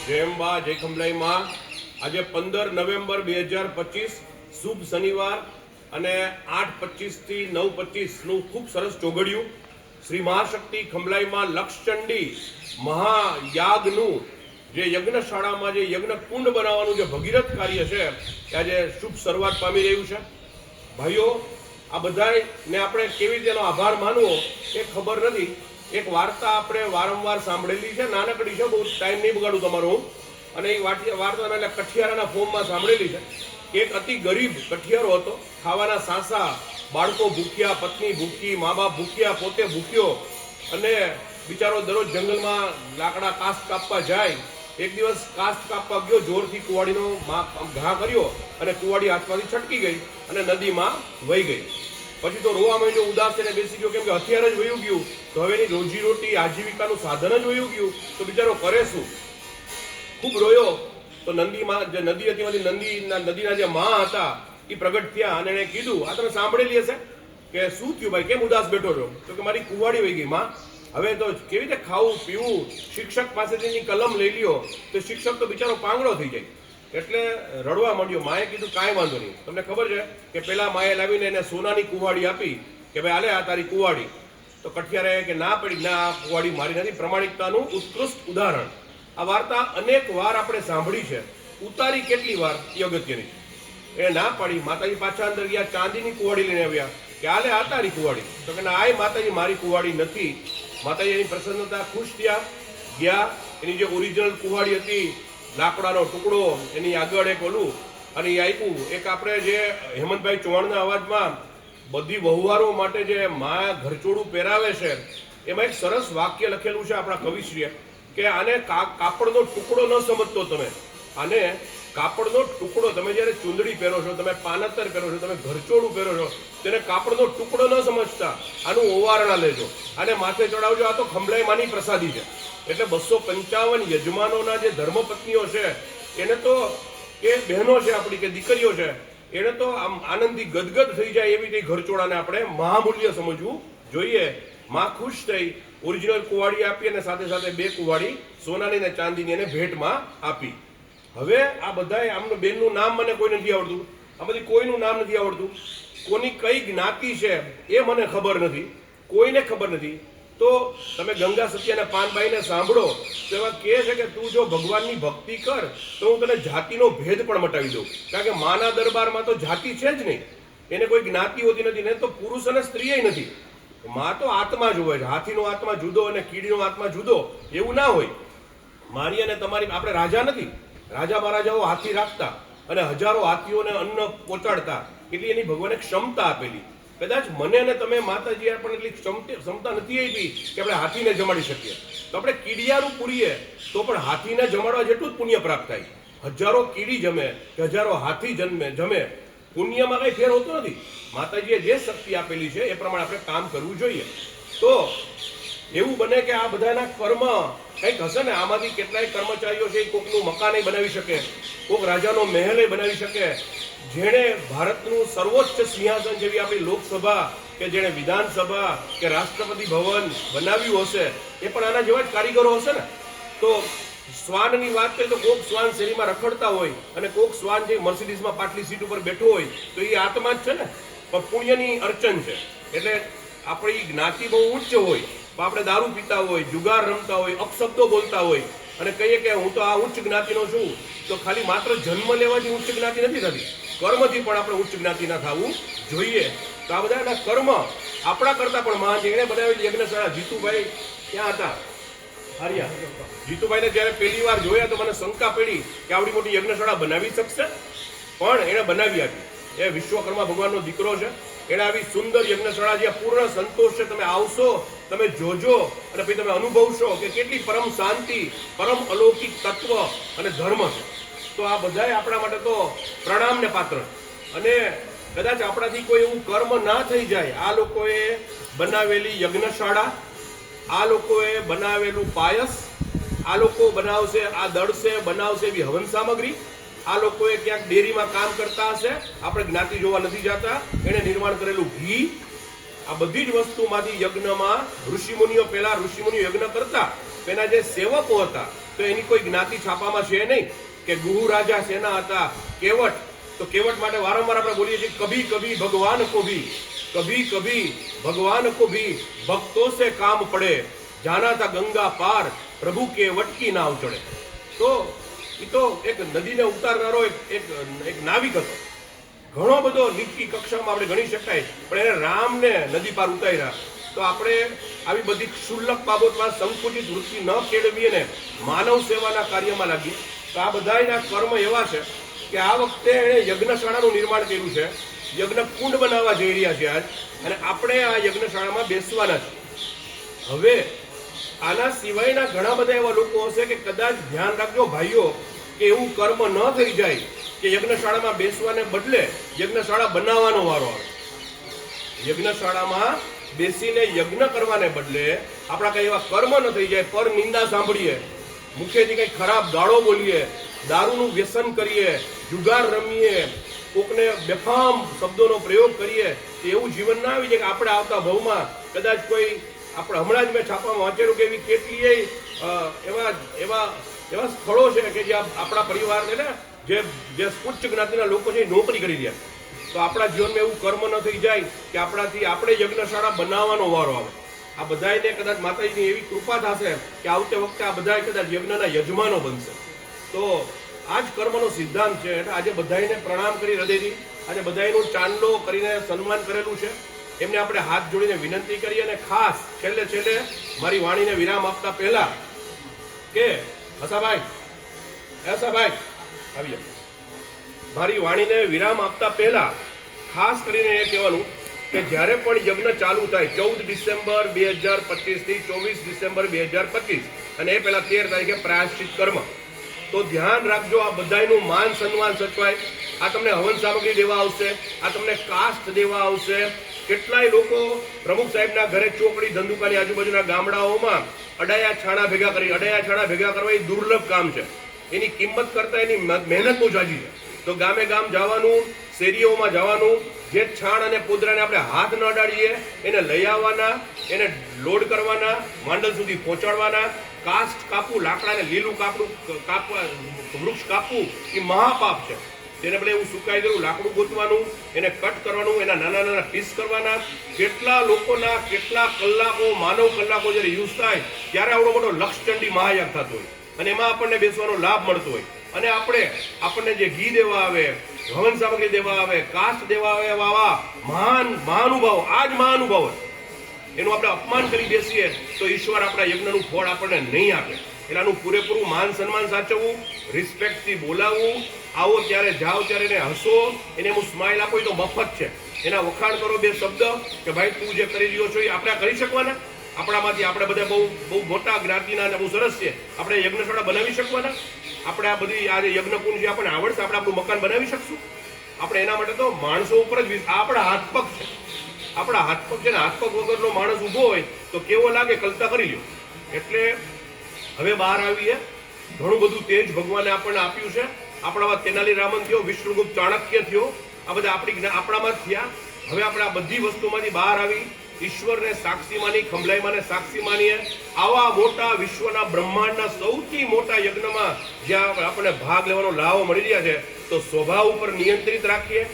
જય અંબા જય ખંભલાઈમાં આજે પંદર નવેમ્બર બે હજાર પચીસ, શુભ શનિવાર અને આઠ પચીસથી નવ પચીસનું ખૂબ સરસ ચોઘડિયું શ્રી મહાશક્તિ ખંભલાઈમાં લક્ષચંડી મહાયાગનું જે યજ્ઞશાળામાં જે યજ્ઞ કુંડ બનાવવાનું જે ભગીરથ કાર્ય છે, એ આજે શુભ શરૂઆત પામી રહ્યું છે. ભાઈઓ, આ બધાને આપણે કેવી રીતે આભાર માનવો, એ ખબર નથી. એક વાર્તા આપણે વારંવાર સાંભળેલી છે. નાનકડી છે, બહુ ટાઈમ નહીં બગાડું તમારો હું. અને એ વાર્તા એટલે કઠિયારાના ફોર્મમાં સાંભળેલી છે. એક અતિ ગરીબ કઠિયારો હતો. ખાવાના સાસા, બાળકો ભૂખ્યા, પત્ની ભૂખી, મા બાપ ભૂખ્યા, પોતે ભૂખ્યો. અને બિચારો દરરોજ જંગલમાં લાકડા કાસ્ટ કાપવા જાય. એક દિવસ કાસ્ટ કાપવા ગયો, જોરથી કુવાડીનો ઘા કર્યો અને કુવાડી હાથમાંથી છટકી ગઈ અને નદીમાં વહી ગઈ. પછી તો રોવા માંડ્યો, ઉદાસ થઈને બેસી ગયો. કેમ કે હથિયાર જ વયું ગયું. તો હવે એની રોજી રોટી, આજીવિકાનું સાધન જ વયું ગયું. તો બિચારો કરે શું? ખૂબ રોયો. તો નંદીમાં જે નદી હતી, એમાંથી નંદીના, નદીના જે માં હતા, એ પ્રગટ થયા અને એણે કીધું, આ તમે સાંભળેલી હશે? કે શું થયું ભાઈ? કેમ ઉદાસ બેઠો છો? તો કે, મારી કુવાડી વહી ગઈ, માં. હવે તો કેવી રીતે ખાવું, પીવું? શિક્ષક પાસેથી એની કલમ લઈ લ્યો. તો શિક્ષક તો બિચારો પાંગડો થઈ જાય. એટલે રડવા માંડ્યો. માએ કીધું, કાંઈ વાંધો નહીં. તમને ખબર છે કે પેલા માએ લાવીને એને સોનાની કુવાડી આપી કે ભાઈ, આલે આ તારી કુવાડી તો કઠિયારે કે, ના પડી, ના, આ કુવાડી મારી નથી. પ્રમાણિકતાનું ઉત્કૃષ્ટ ઉદાહરણ. આ વાર્તા અનેક વાર આપણે સાંભળી છે. ઉતારી કેટલી વાર? એ અગત્યની. એ ના પાડી. માતાજી પાછા અંદર ગયા, ચાંદીની કુવાડી લઈને આવ્યા કે, આલે આ તારી કુવાડી તો કે, ના, આય માતાજી, મારી કુવાડી નથી. માતાજી એની પ્રસન્નતા ખુશ થયા, ગયા. એની જે ઓરિજિનલ કુવાડી હતી લાકડાનો ટુકડો એની આગળ એક ઓલું અને એ આપ્યું. એક આપણે જે હેમંતભાઈ ચૌહાણના અવાજમાં બધી વહુવારો માટે જે મા ઘરચોળું પહેરાવે છે, એમાં એક સરસ વાક્ય લખેલું છે આપણા કવિશ્રીએ કે આને કાપડનો ટુકડો ન સમજતો તમે. આને કાપડનો ટુકડો, તમે જ્યારે ચૂંદડી પહેરો છો, તમે પાનતર પહેરો છો, તમે ઘરચોળું પહેરો છો, તેને કાપડનો ટુકડો ન સમજતા. આનું ઓવારણા લેજો. આને માથે ચડાવજો, આ તો ખંભલાઈ માની પ્રસાદી છે. એટલે બસો પંચાવન યજમાનોના જે ધર્મપત્નીઓ છે, એને તો એ બહેનો છે આપણી કે દીકરીઓ છે, એને તો આમ આનંદથી ગદગદ થઈ જાય એવી રીતે ઘરચોળાને આપણે મહામૂલ્ય સમજવું જોઈએ. માં ખુશ થઈ ઓરિજિનલ કુવાડી આપી અને સાથે સાથે બે કુવાડી સોનાની અને ચાંદીની એને ભેટમાં આપી. હવે આ બધાય આમનું બેનનું નામ મને કોઈ નથી આવડતું. આમાંથી કોઈનું નામ નથી આવડતું. કોની કઈ જ્ઞાતિ છે એ મને ખબર નથી. કોઈને ખબર નથી. તો તમે ગંગા સત્યાના પાનભાઈને સાંભળો, તો એવા કહે છે કે તું જો ભગવાનની ભક્તિ કર, તો હું તને જાતિનો ભેદ પણ મટાવી દઉં. કારણ કે માના દરબારમાં તો જાતિ છે જ નહીં. એને કોઈ જ્ઞાતિ હોતી નથી, ને તો પુરુષ અને સ્ત્રીય નથી. માં તો આત્મા જ હોય છે. હાથીનો આત્મા જુદો અને કીડીનો આત્મા જુદો, એવું ના હોય. મારી અને તમારી, આપણે રાજા નથી. રાજા મહારાજાઓ હાથી રાખતા અને હજારો હાથીઓને અન્ન પહોંચાડતા. એટલી એની ભગવાને ક્ષમતા આપેલી. કદાચ મને અને તમે માતાજી આપણને એટલી ક્ષમતા નથી આપી કે આપણે હાથીને જમાડી શકીએ. તો આપણે કીડિયારું પૂરીએ, તો પણ હાથીને જમાડવા જેટલું જ પુણ્ય પ્રાપ્ત થાય. હજારો કીડી જમે કે હજારો હાથી જન્મે, જમે. પુણ્યમાં કઈ ફેર હોતો નથી. માતાજીએ જે શક્તિ આપેલી છે એ પ્રમાણે આપણે કામ કરવું જોઈએ. તો એવું બને કે આ બધાના કર્મ કંઈક હશે ને, આમાંથી કેટલાય કર્મચારીઓ છે કોકનું મકાને બનાવી શકે, કોક રાજાનો મહેલે બનાવી શકે જેણે ભારતનું સર્વોચ્ચ સિંહાસન જેવી આપણી લોકસભા કે જેણે વિધાનસભા કે રાષ્ટ્રપતિ ભવન બનાવ્યું હશે, એ પણ આના જેવા જ કારીગરો હશે ને? તો શ્વાનની વાત કરીએ તો કોક શ્વાન શેરીમાં રખડતા હોય અને કોક શ્વાન જે મર્સિડીઝમાં પાટલી સીટ ઉપર બેઠો હોય, તો એ આત્મા જ છે ને? પણ પુણ્યની અર્ચન છે. એટલે આપણી જ્ઞાતિ બહુ ઉચ્ચ હોય, પણ આપણે દારૂ પીતા હોય, જુગાર રમતા હોય, અપશબ્દો બોલતા હોય, અને કહીએ કે હું તો આ ઉચ્ચ જ્ઞાતિનો છું, તો ખાલી માત્ર જન્મ લેવાથી ઉચ્ચ જ્ઞાતિ નથી થતી. કર્મથી પણ આપણે ઉચ્ચ જ્ઞાતિના થવું જોઈએ. તો આ બધા એના કર્મ આપણા કરતા પણ મહાન છે. એણે બનાવેલી યજ્ઞશાળા જીતુભાઈ ક્યાં હતા? હાર્યા. જીતુભાઈને જ્યારે પહેલી વાર જોયા તો મને શંકા પડી કે આવડી મોટી યજ્ઞશાળા બનાવી શકશે. પણ એણે બનાવી આપી. એ વિશ્વકર્મા ભગવાનનો દીકરો છે. એણે આવી સુંદર યજ્ઞશાળા જે પૂર્ણ સંતોષ છે તમે આવશો, તમે જોજો અને પછી તમે અનુભવશો કે કેટલી પરમ શાંતિ, પરમ અલૌકિક તત્વ અને ધર્મ છે. તો આ બધાય આપણા માટે તો પ્રણામને પાત્ર. અને કદાચ આપણાથી કોઈ એવું કર્મ ના થઈ જાય, આ લોકોએ બનાવેલી યજ્ઞશાળા, આ લોકોએ બનાવેલું પાયસ, આ લોકો બનાવશે, આ દળશે, બનાવશે એવી હવન સામગ્રી, આ લોકોએ ક્યાંક ડેરીમાં કામ કરતા હશે, આપણે જ્ઞાતિ જોવા નથી જતા, એણે નિર્માણ કરેલું ઘી, આ બધી જ વસ્તુમાંથી યજ્ઞમાં ઋષિમુનિઓ પહેલા ઋષિમુનિઓ યજ્ઞ કરતા, તેના જે સેવકો હતા, તો એની કોઈ જ્ઞાતિ છાપામાં છે નહીં. કે ગુહુ રાજા સેના હતા, કેવટ. તો કેવટ માટે વારંવાર આપણે બોલીએ છીએ, કભી કભી ભગવાન કો ભી, કભી કભી ભગવાન કો ભી ભક્તો સે કામ પડે, જાના તા ગંગા પાર, પ્રભુ કેવટ કી નાવ ચડે. તો એ તો એક નદીને ઉતારનારો એક એક નાવિક હતો. ઘણો બધો નીચી કક્ષામાં આપણે ગણી શકાય, પણ એને રામને નદી પાર ઉતાર્યા. તો આપણે આવી બધી ક્ષુલ્લક બાબતમાં સંકુચિત વૃત્તિ ન કેળવીએ ને, માનવ સેવાના કાર્યમાં લાગીએ તો આ બધાના કર્મ એવા છે કે આ વખતે એણે યજ્ઞશાળાનું નિર્માણ કર્યું છે. યજ્ઞ કુંડ બનાવવા જઈ રહ્યા છે આજ અને આપણે આ યજ્ઞશાળામાં બેસવાના છે. હવે આના સિવાયના ઘણા બધા એવા લોકો હશે કે કદાચ ધ્યાન રાખજો ભાઈઓ કે એવું કર્મ ન થઈ જાય કે યજ્ઞશાળામાં બેસવાને બદલે યજ્ઞશાળા બનાવવાનો વારો આવે. યજ્ઞશાળામાં બેસીને યજ્ઞ કરવાને બદલે આપણા કઈ એવા કર્મ ન થઈ જાય, પર નિંદા સાંભળીએ. મુખેથી કઈ ખરાબ ગાળો બોલીએ, દારૂનું વ્યસન કરીએ, જુગાર રમીએ, કોકને બેફામ શબ્દોનો પ્રયોગ કરીએ એવું જીવન ના આવી જાય કે આપણે આવતા ભવમાં કદાચ કોઈ આપણે હમણાં જ મેં છાપામાં વાંચેલું કે એવી કેટલીય એવા એવા એવા સ્થળો છે કે જે આપણા પરિવારને ને જે જે ઉચ્ચ જ્ઞાતિના લોકો છે નોકરી કરી રહ્યા. તો આપણા જીવનમાં એવું કર્મ ન થઈ જાય કે આપણાથી આપણે યજ્ઞશાળા બનાવવાનો વારો આવે. આ બધાયને કદાચ માતાજીની એવી કૃપા થશે કે આવતે વખતે આ બધાય કદાચ યજ્ઞના યજમાનો બનશે. તો આ જ કર્મનો સિદ્ધાંત છે. એટલે આજે બધાયને પ્રણામ કરી હૃદયથી. આજે બધાયનું ચાંદલો કરીને સન્માન કરેલું છે. એમને આપણે હાથ જોડીને વિનંતી કરીએ અને ખાસ છેલ્લે છેલ્લે મારી વાણીને વિરામ આપતા પહેલા કે, હસાભાઈ હસાભાઈ આવી મારી વાણીને વિરામ આપતા પહેલા ખાસ કરીને એ કહેવાનું. કે જ્યારે પણ યજ્ઞ ચાલુ થાય, ચૌદ ડિસેમ્બર બે હજાર પચીસથી ચોવીસ ડિસેમ્બર બે હજાર પચીસ, અને એ પહેલા તેર તારીખે પ્રાયશ્ચિત કર્મ. તો ધ્યાન રાખજો, આ બધાયનું માન સન્માન સચવાય. આ તમને હવન સામગ્રી દેવા આવશે, આ તમને કાસ્ટ દેવા આવશે. કેટલાય લોકો પ્રમુખ સાહેબના ઘરે ચોકડી, ધંધુકાની આજુબાજુના ગામડાઓમાં અડાયા છાણા ભેગા કરી, અડાયા છાણા ભેગા કરવા એ દુર્લભ કામ છે. એની કિંમત કરતા એની મહેનત બહુ જાજી છે. તો ગામે ગામ જવાનું, શેરીઓમાં જવાનું જે છાણ અને પોદરાને આપણે હાથ ન અડાડીએ, એને લઈ આવવાના, એને લોડ કરવાના, માંડલ સુધી પહોંચાડવાના, કાસ્ટ કાપવું લાકડાને લીલું કાપડું કાપવા વૃક્ષ કાપવું એ મહાપાપ છે. તેને બદલે એવું સુકાઈ ગયેલું, લાકડું ગોતવાનું, એને કટ કરવાનું, એના નાના નાના પીસ કરવાના. કેટલા લોકોના કેટલા કલાકો, માનવ કલાકો જ્યારે યુઝ થાય, ત્યારે આવડો મોટો લક્ષચંડી મહાયાગ થતો હોય. અને એમાં આપણને બેસવાનો લાભ મળતો હોય. અને આપણે, આપણને જે ઘી દેવા આવે હવન સામગ્રી દેવા આવે, કાસ્ટ દેવા આવે આવા મહાન મહાનુભાવ આ જ મહાનુભાવ એનું આપણે અપમાન કરી બેસીએ તો ઈશ્વર આપણા યજ્ઞનું ફળ આપણને નહીં આપે. એટલાનું પૂરેપૂરું માન સન્માન સાચવવું રિસ્પેક્ટથી બોલાવવું, આવો ત્યારે જાઓ ત્યારે એને હસો, એને હું સ્માઇલ આપો તો મફત છે. એના વખાણ કરો બે શબ્દ કે ભાઈ તું જે કરી રહ્યો છો એ આપણે કરી શકવાના? આપણામાંથી આપણે બધા બહુ બહુ મોટા જ્ઞાતિના અને બહુ સરસ છે. આપણે યજ્ઞશાળા બનાવી શકવાના. આપણે આ બધી આ યજ્ઞકુંડ જે આપણને આવડશે, આપણે આપણું મકાન બનાવી શકશું. આપણે એના માટે તો માણસો ઉપર જ આ આપણા હાથ પગ છે. આપણા હાથ પગ છે ને હાથ પગ વગરનો માણસ ઊભો હોય તો કેવો લાગે? કલ્પના કરી લ્યો. એટલે હવે બહાર આવીએ. ઘણું બધું તેજ ભગવાને આપણને આપ્યું છે. આપણામાં તેનાલી રામન થયો, વિષ્ણુગુપ્ત ચાણક્ય થયો. આ બધા આપણી આપણામાં થયા. હવે આપણે આ બધી વસ્તુમાંથી બહાર આવી ઈશ્વરને સાક્ષી માની ખંભલાઈમાને સાક્ષી માનીએ. આવા મોટા વિશ્વના બ્રહ્માંડના સૌથી મોટા યજ્ઞમાં જ્યાં આપણે ભાગ લેવાનો લાવો મળી રહ્યા છે, તો સ્વભાવ ઉપર નિયંત્રિત રાખીએ,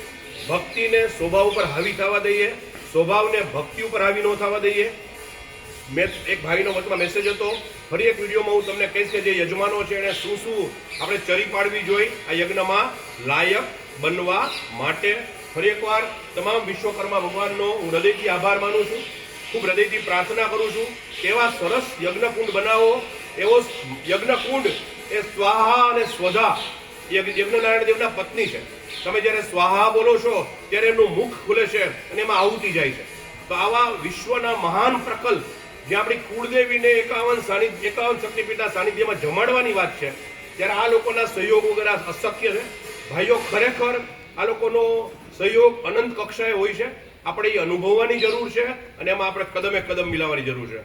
ભક્તિને સ્વભાવ ઉપર હાવી થવા દઈએ, સ્વભાવને ભક્તિ ઉપર હાવી ન થવા દઈએ. મેં એક ભાઈનો વચમાં મેસેજ હતો, ફરી એક વિડીયોમાં હું તમને કહીશ કે જે યજમાનો છે એને શું શું આપણે ચરી પાડવી જોઈએ આ યજ્ઞમાં લાયક બનવા માટે ફરી એકવાર તમામ વિશ્વકર્મા ભગવાનનો હું હૃદયથી આભાર માનું છું. ખૂબ હૃદયથી પ્રાર્થના કરું છું એવા સરસ યજ્ઞકુંડ બનાવો. એવો યજ્ઞકુંડ એ સ્વાહા અને સ્વધા. યજ્ઞનારાયણ દેવના પત્ની છે. તમે જ્યારે સ્વાહા બોલો છો, ત્યારે એમનું મુખ ખુલે છે અને એમાં આહુતિ જાય છે. તો આવા વિશ્વના મહાન પ્રકલ્પ જે આપણી કુળદેવીને એકાવન સાનિધ્ય, એકાવન શક્તિપીઠના સાનિધ્યમાં જમાડવાની વાત છે, ત્યારે આ લોકોના સહયોગ વગર અશક્ય છે. ભાઈઓ ખરેખર આ લોકોનો સહયોગ અનંત કક્ષાએ હોય છે. આપણે એ અનુભવવાની જરૂર છે અને એમાં આપણે કદમે કદમ મિલાવવાની જરૂર છે.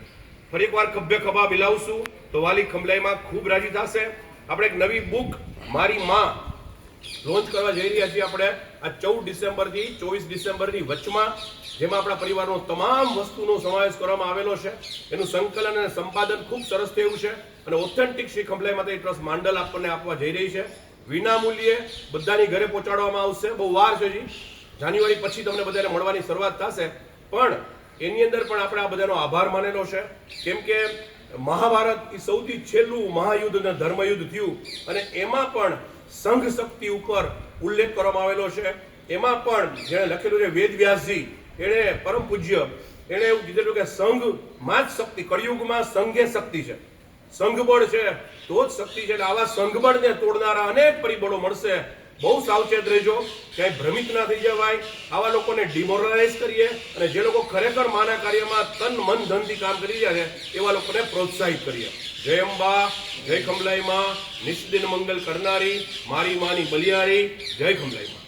ફરી એકવાર ખભે ખભા મિલાવશું તો વાલી ખંભલાઈમાં ખૂબ રાજી થશે. આપણે એક નવી બુક, મારી માં, લોન્ચ કરવા જઈ રહ્યા છીએ આપણે આ ચૌદ ડિસેમ્બરથી ચોવીસ ડિસેમ્બરની વચમાં, જેમાં આપણા પરિવારનો તમામ વસ્તુનો સમાવેશ કરવામાં આવેલો છે. એનું સંકલન અને સંપાદન ખૂબ સરસ થયું છે અને ઓથેન્ટિક શ્રી ખંભલાઈ માતા ટ્રસ્ટ માંડલ આપણને આપવા જઈ રહી છે. વિના મૂલ્યે બધાની ઘરે પહોંચાડવામાં આવશે. બહુ વાર છે જી જાન્યુઆરી પછી તમને બધાને મળવાની શરૂઆત થશે. પણ એની અંદર પણ આપણે આ બધાનો આભાર માનેલો છે. કેમ કે મહાભારત એ સૌથી છેલ્લું મહાયુદ્ધ અને ધર્મયુદ્ધ થયું. અને એમાં પણ સંઘ શક્તિ ઉપર ઉલ્લેખ કરવામાં આવેલો છે. એમાં પણ જેણે લખેલું છે વેદ વ્યાસજી, એણે પરમ પૂજ્ય, એણે એવું કીધેલું કે સંઘમાં જ શક્તિ, કળિયુગમાં સંઘે શક્તિ છે. સંઘબળ છે, તો જ શક્તિ છે આવા સંઘબળને તોડનારા અનેક પરિબળો મળશે. બહુ સાવચેત રહેજો, ક્યાંય ભ્રમિત ના થઈ જવાય. આવા લોકોને ડિમોરલાઇઝ કરીએ અને જે લોકો ખરેખર માના કાર્યમાં તન, મન, ધનથી કામ કરી રહ્યા છે, એવા લોકોને પ્રોત્સાહિત કરીએ. જય અંબા, જય ખંભલાઈ માં નિષ્દિન મંગલ કરનારી, મારી માની બલિયારી જય ખંભલાઈ માં